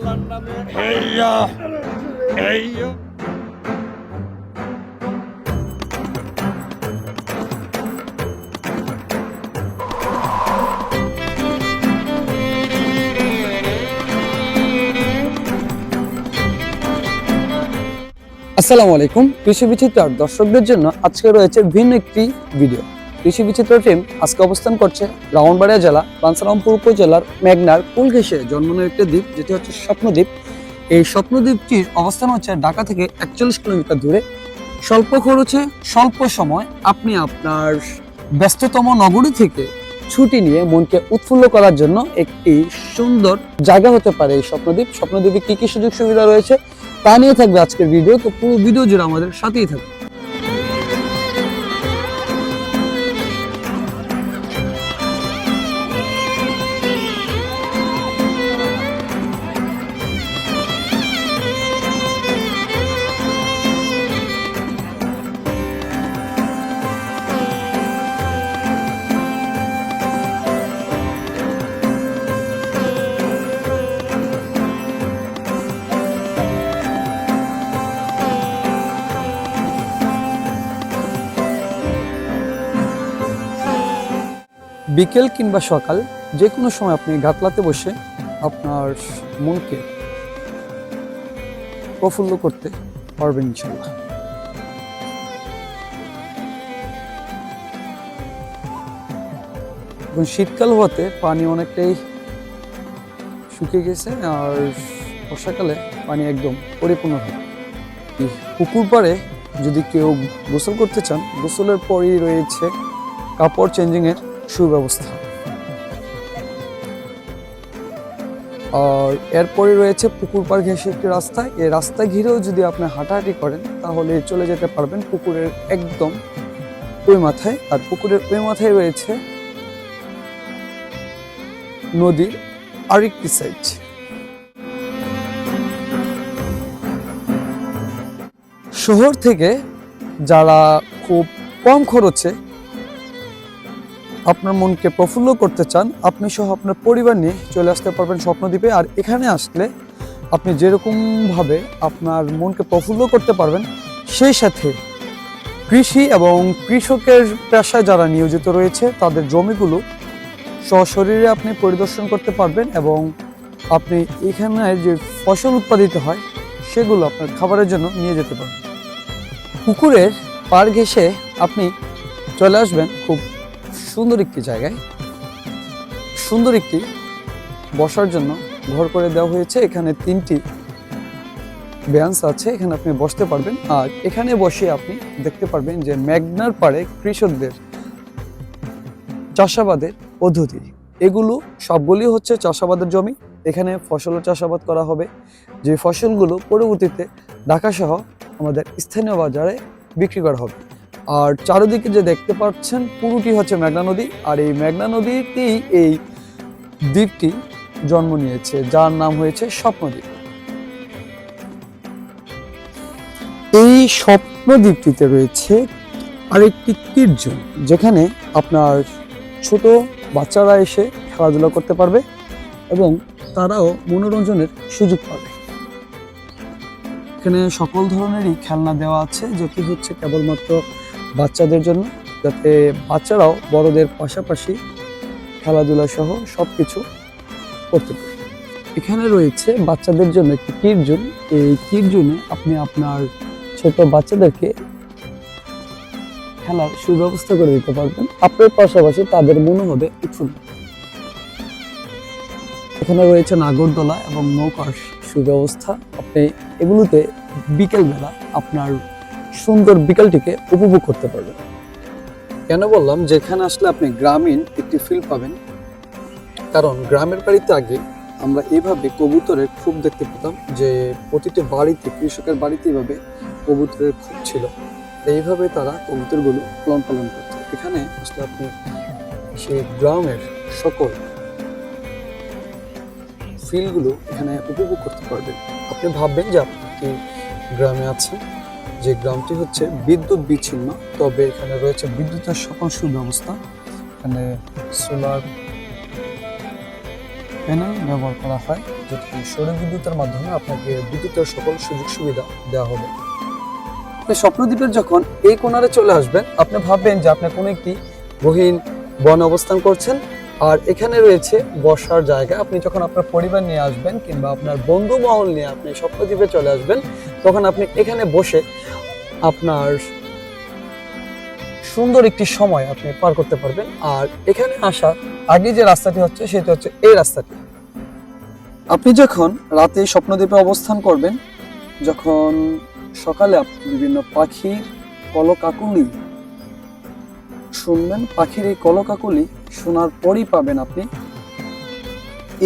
আল্লাহর নামে আসসালামু আলাইকুম কৃষি বিচিত্রার দর্শকদের জন্য আজকে রয়েছে ভিন্ন একটি ভিডিও কৃষি বিচিত্র টিম আজকে অবস্থান করছে ব্রাহ্মণবাড়িয়া জেলা বাঞ্ছারামপুর উপজেলার মেঘনার কুল ঘেঁষে জন্মানো একটি দ্বীপ, যেটি হচ্ছে স্বপ্নদ্বীপ। এই স্বপ্নদ্বীপটির অবস্থান হচ্ছে ঢাকা থেকে একচল্লিশ কিলোমিটার দূরে। স্বল্প খরচে, স্বল্প সময় আপনি আপনার ব্যস্ততম নগরী থেকে ছুটি নিয়ে মনকে উৎফুল্ল করার জন্য একটি সুন্দর জায়গা হতে পারে এই স্বপ্নদ্বীপ। স্বপ্নদ্বীপে কি কি সুযোগ সুবিধা রয়েছে তা নিয়ে থাকবে আজকের ভিডিও। তো পুরো ভিডিও জুড়ে আমাদের সাথেই থাকবে বিকেল কিংবা সকাল যে কোনো সময় আপনি গাতলাতে বসে আপনার মনকে প্রফুল্ল করতে পারবেন ইনশাল্লাহ এখন শীতকাল হওয়াতে পানি অনেকটাই শুকিয়ে গেছে আর বর্ষাকালে পানি একদম পরিপূর্ণ হয় পুকুর পাড়ে যদি কেউ গোসল করতে চান, গোসলের পরই রয়েছে কাপড় চেঞ্জিংয়ের সুব্যবস্থা। আর এরপরে রয়েছে পুকুর পাড় ঘেঁষে একটি রাস্তা। এই রাস্তা ঘিরেও যদি আপনি হাঁটাহাঁটি করেন, তাহলে চলে যেতে পারবেন পুকুরের একদম ওই মাথায়। আর পুকুরের ওই মাথায় রয়েছে নদীর আরেকটি সাইড শহর থেকে যারা খুব কম খরচে আপনার মনকে প্রফুল্ল করতে চান, আপনি সহ আপনার পরিবার নিয়ে চলে আসতে পারবেন স্বপ্নদ্বীপে। আর এখানে আসলে আপনি যেরকমভাবে আপনার মনকে প্রফুল্ল করতে পারবেন, সেই সাথে কৃষি এবং কৃষকের পেশায় যারা নিয়োজিত রয়েছে, তাদের জমিগুলো সশরীরে আপনি পরিদর্শন করতে পারবেন এবং আপনি এখানে যে ফসল উৎপাদিত হয়, সেগুলো আপনার খাবারের জন্য নিয়ে যেতে পারবেন। পুকুরের পার ঘেঁষে আপনি চলে আসবেন খুব সুন্দর একটি জায়গায়, সুন্দর একটি বসার জন্য ঘর করে দেওয়া হয়েছে। এখানে তিনটি বেঞ্চ আছে, এখানে আপনি বসতে পারবেন। আর এখানে বসে আপনি দেখতে পারবেন যে মেঘনার পাড়ে কৃষকদের চাষাবাদের পদ্ধতি। এগুলো সবগুলি হচ্ছে চাষাবাদের জমি। এখানে ফসল চাষাবাদ করা হবে। যে ফসলগুলো পরবর্তীতে ঢাকা সহ আমাদের স্থানীয় বাজারে বিক্রি করা হবে। আর চারিদিকে যে দেখতে পাচ্ছেন, পুরোটি হচ্ছে মেঘনা নদী। আর এই মেঘনা নদীতেই এই দ্বীপটি জন্ম নিয়েছে, যার নাম হয়েছে স্বপ্নদ্বীপ এই স্বপ্নদ্বীপটিতে রয়েছে আরেকটি কীর্জন যেখানে আপনার ছোট বাচ্চারা এসে খেলাধুলা করতে পারবে এবং তারাও মনোরঞ্জনের সুযোগ পাবে। এখানে সকল ধরনেরই খেলনা দেওয়া আছে, যেটি হচ্ছে কেবলমাত্র বাচ্চাদের জন্য, যাতে বাচ্চারাও বড়দের পাশাপাশি খেলাধুলা সহ সব কিছু করতে পারে। এখানে রয়েছে বাচ্চাদের জন্য একটি কিরজুন এই কিরজুনে আপনি আপনার ছোট বাচ্চাদেরকে খেলার সুব্যবস্থা করে দিতে পারবেন। আপনার পাশাপাশি তাদের মনে হবে উৎফুল্ল এখানে রয়েছে নাগরদোলা এবং নৌকার সুব্যবস্থা। আপনি এগুলোতে বিকেলবেলা আপনার সুন্দর বিকালটিকে উপভোগ করতে পারবেন। কেন বললাম? যেখানে আসলে আপনি গ্রামীণ একটি ফিল পাবেন। কারণ গ্রামের বাড়িতে আগে আমরা এভাবে কবুতরের খুব দেখতে পেতাম যে প্রতিটি বাড়িতে, কৃষকের বাড়িতে এভাবে কবুতরের খুব ছিল। এইভাবে তারা কবুতরগুলো লালন পালন করত। এখানে আসলে আপনি সেই গ্রামের সকল ফিলগুলো এখানে উপভোগ করতে পারবেন। আপনি ভাববেন যে আপনি গ্রামে আছেন? যে গ্রামটি হচ্ছে বিদ্যুৎ বিচ্ছিন্ন, তবে এখানে রয়েছে বিদ্যুতের সকল সুব্যবস্থা। এখানে সোলার প্যানেল ব্যবহার করা হয়, যেটি সৌর বিদ্যুতের মাধ্যমে আপনাকে বিদ্যুতের সকল সুযোগ সুবিধা দেওয়া হবে। স্বপ্নদ্বীপের যখন এই কোণারে চলে আসবেন, আপনি ভাববেন যে আপনি কোনো একটি গহীন বন অবস্থান করছেন, আর এখানে রয়েছে বসার জায়গা। আপনি যখন আপনার পরিবার নিয়ে আসবেন কিংবা আপনার বন্ধু মহল নিয়ে আপনি স্বপ্নদ্বীপে চলে আসবেন তখন আপনি এখানে বসে আপনার সুন্দর একটি সময় আপনি পার করতে পারবেন। আর এখানে আসার আগে যে রাস্তাটি হচ্ছে, সেটি হচ্ছে এই রাস্তাটি। আপনি যখন রাতে স্বপ্নদ্বীপে অবস্থান করবেন, যখন সকালে আপনি বিভিন্ন পাখির কলকাকুলি শুনবেন, পাখির এই কলকাকুলি শোনার পরই পাবেন আপনি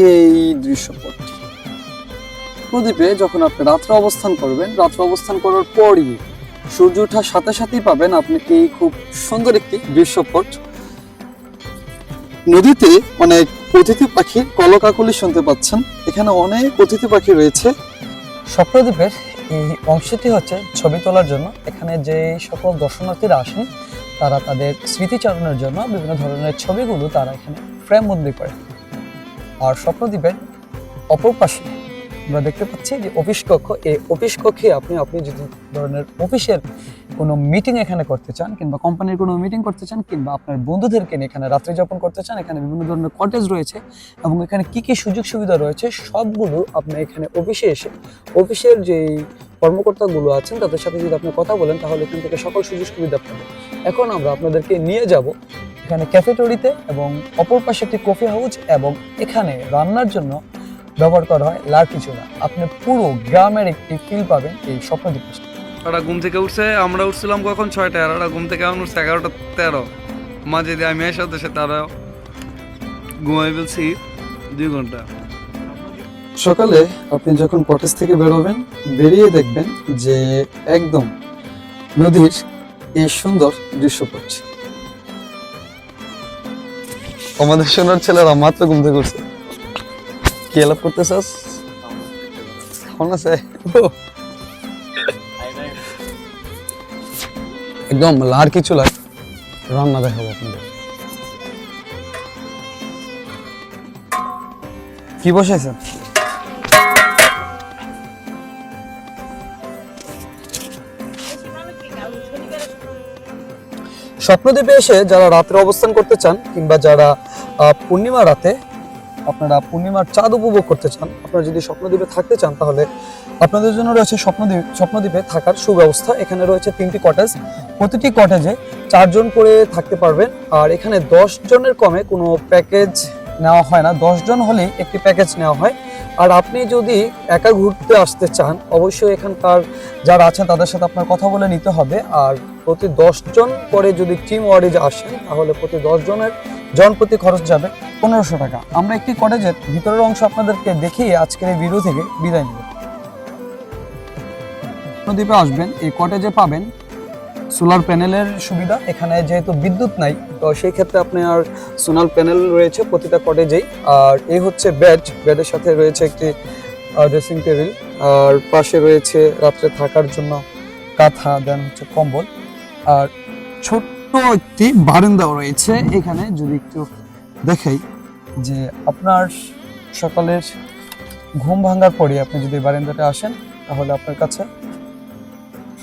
এই দৃশ্যপটটি প্রদীপে যখন আপনি রাত্রে অবস্থান করবেন, রাত্রে অবস্থান করার পরই সূর্য ওঠার সাথে সাথেই পাবেন আপনি এই খুব সুন্দর একটি দৃশ্যপট নদীতে অনেক অতিথি পাখির কলকাকলি শুনতে পাচ্ছেন। এখানে অনেক অতিথি পাখি রয়েছে। স্বপ্নদ্বীপের এই অংশটি হচ্ছে ছবি তোলার জন্য। এখানে যে সকল দর্শনার্থীরা আসেন, তারা তাদের স্মৃতিচারণের জন্য বিভিন্ন ধরনের ছবিগুলো তারা এখানে ফ্রেম বন্দি করে। আর স্বপ্নদ্বীপের অপর পাশে আমরা দেখতে পাচ্ছি যে অফিস কক্ষ এই অফিস কক্ষে আপনি আপনি যদি ধরনের অফিসের কোনো মিটিং এখানে করতে চান কিংবা কোম্পানির কোনো মিটিং করতে চান কিংবা আপনার বন্ধুদেরকে নিয়ে এখানে রাত্রি যাপন করতে চান, এখানে বিভিন্ন ধরনের কটেজ রয়েছে এবং এখানে কি কি সুযোগ সুবিধা রয়েছে সবগুলো আপনি এখানে অফিসে এসে, অফিসের যে কর্মকর্তাগুলো আছেন তাদের সাথে যদি আপনি কথা বলেন তাহলে এখান থেকে সকল সুযোগ সুবিধা পাবেন। এখন আমরা আপনাদেরকে নিয়ে যাব এখানে ক্যাফেটরিতে এবং অপর পাশে একটি কফি হাউস এবং এখানে রান্নার জন্য ব্যবহার করা হয় লার কিছু না। আপনি পুরো গ্রামের একটি ফিল পাবেন এই স্বপ্নদ্বীপ ওরা ঘুম থেকে উঠছে আমরা উঠছিলাম কখন ছয়টা আর ওরা ঘুম থেকে এখন উঠছে এগারোটা তেরো। মাঝে দিয়ে আমি এসে দেশে তারা ঘুমাই ফেলছি দুই ঘণ্টা। সকালে আপনি যখন কটেজ থেকে বেরোবেন বেরিয়ে দেখবেন যে একদম নদীর এই সুন্দর দৃশ্য পড়ছে আমাদের সোনার ছেলেরা মাত্র ঘুম থেকে উঠছে। কি করতেছস? কেমন আছে। একদম লার কিছু লাগ রান্না দেখাবো আপনাদের। কি বসাইছেন স্বপ্নদ্বীপে এসে যারা রাত্রে অবস্থান করতে চান কিংবা যারা পূর্ণিমা রাতে আপনারা পূর্ণিমার চাঁদ উপভোগ করতে চান, আপনারা যদি স্বপ্নদ্বীপে থাকতে চান, তাহলে আপনাদের জন্য রয়েছে স্বপ্নদ্বীপ, স্বপ্নদ্বীপে থাকার সুব্যবস্থা। এখানে রয়েছে তিনটি কটেজ প্রতিটি কটেজে চারজন করে থাকতে পারবেন। আর এখানে দশ জনের কমে কোনো প্যাকেজ নেওয়া হয় না। দশ জন হলেই একটি প্যাকেজ নেওয়া হয়। আর আপনি যদি একা ঘুরতে আসতে চান, অবশ্যই এখানকার যারা আছেন, তাদের সাথে আপনার কথা বলে নিতে হবে। আর প্রতি দশ জন করে যদি টিম ওয়ারিজ আসেন, তাহলে প্রতি দশ জনের জন প্রতি খরচ যাবে। পনেরোশো টাকা। আমরা একটি কটেজের ভিতরের অংশ আপনাদেরকে দেখিয়ে আজকের এই ভিডিও থেকে বিদায় নেব। নদীপে আসবেন, এই কটেজে পাবেন সোলার প্যানেলের সুবিধা। এখানে যেহেতু বিদ্যুৎ নাই, তো সেই ক্ষেত্রে আপনার সোলার প্যানেল রয়েছে প্রতিটা কটেজেই। আর এই হচ্ছে বেড বেডের সাথে রয়েছে একটি ড্রেসিং টেবিল আর পাশে রয়েছে রাত্রে থাকার জন্য কাঁথা, দেন হচ্ছে কম্বল। আর ছোট্ট একটি বারান্দাও রয়েছে এখানে, যদি একটু দেখাই। যে আপনার সকালের ঘুম ভাঙার পরে আপনি যদি বারান্দাতে আসেন, তাহলে আপনার কাছে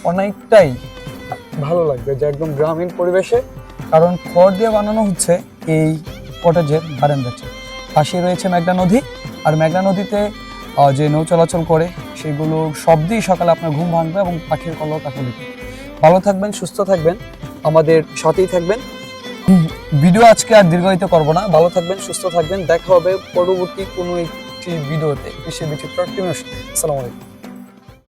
অনেকটাই ভালো লাগবে যে একদম গ্রামীণ পরিবেশে। কারণ খড় দিয়ে বানানো হচ্ছে এই কটেজের বারান্দাটি। পাশে রয়েছে মেঘনা নদী, আর মেঘনা নদীতে যে নৌ চলাচল করে, সেগুলো শব্দেই সকালে আপনার ঘুম ভাঙবে এবং পাখির কলও কাকলিতে ভালো থাকবেন, সুস্থ থাকবেন, আমাদের সাথেই থাকবেন। ভিডিও আজকে আর দীর্ঘায়িত করব না। ভালো থাকবেন, সুস্থ থাকবেন। দেখা হবে পরবর্তী কোনো একটি ভিডিওতে। কৃষি বিচিত্র। আসসালামু আলাইকুম।